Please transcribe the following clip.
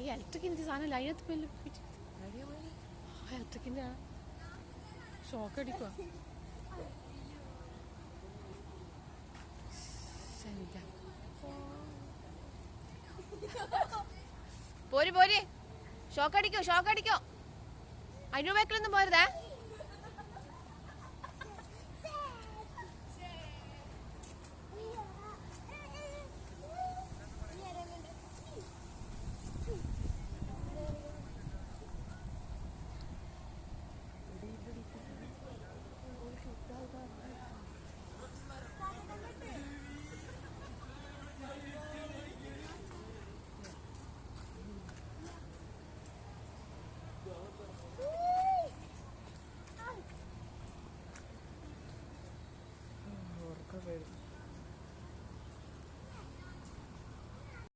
ഈ ഇലക്ട്രിക്കിന്റെ സാധനം അതിനകത്ത് പോയി ഇലക്ട്രിക്കിന്റെ ഷോക്ക് അടിക്കുക പോര് പോര്. ഷോക്ക് അടിക്കോ ഷോക്ക് അടിക്കോ. അതിനു ബാക്കിലൊന്നും പോരുതേ. Thanks.